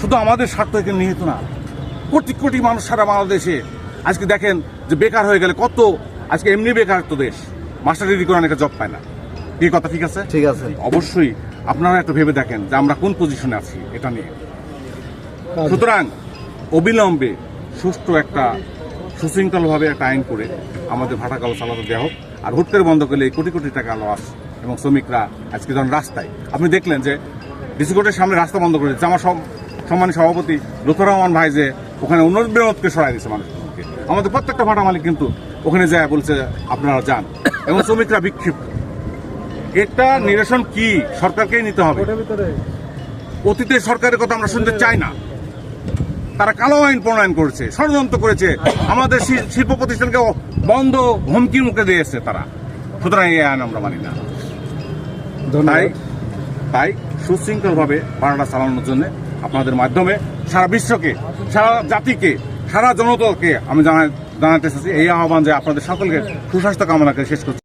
শুধু আমাদের স্বার্থ এখানে নিহিত না কোটি কোটি মানুষ সারা বাংলাদেশে আজকে দেখেন যে বেকার হয়ে গেলে কত আজকে এমনি বেকার তো দেশ। মাস্টার ডিগ্রি করে অনেকে জব পায় না। এই কথা ঠিক আছে? ঠিক আছে। অবশ্যই আপনারা একটু ভেবে দেখেন যে আমরা কোন পজিশনে আছি এটা নিয়ে। সুতরাং অবিলম্বে সুষ্ঠু একটা সুশৃঙ্খলভাবে একটা আইন করে আমাদের ভাটা কালো চালাতে দেওয়া হোক। আর হুট করে বন্ধ করলে এই কোটি কোটি টাকা লস এবং শ্রমিকরা আজকে যখন রাস্তায় আপনি দেখলেন যে ডিসি কোর্টের সামনে রাস্তা বন্ধ করে দিচ্ছে। আমার সব সম্মানী সভাপতি লুথুর রহমান ভাই যে ওখানে উন্নত বিনোদকে সরাই দিয়েছে মানুষকে আমাদের প্রত্যেকটা ভাটা মালিক কিন্তু ওখানে যায় বলছে আপনারা যান। এবং শ্রমিকরা বিক্ষিপ্ত। এটা নিরসন কি? সরকারকেই নিতে হবে। অতীতে সরকারের কথা আমরা শুনতে চাই না। তারা কালো আইন প্রণয়ন করেছে ষড়যন্ত্র করেছে। আমাদের শিল্প প্রতিষ্ঠানকে বন্ধ হুমকির মুখে দিয়েছে তারা। সুতরাং এই আইন আমরা মানি না। তাই তাই সুশৃঙ্খলভাবে পাড়াটা চালানোর জন্য আপনাদের মাধ্যমে সারা বিশ্বকে, সারা জাতিকে, সারা জনতাকে আমি জানা জানাতে চাচ্ছি, এই আহ্বান যে আপনাদের সকলকে সুস্বাস্থ্য কামনা করে শেষ করছি।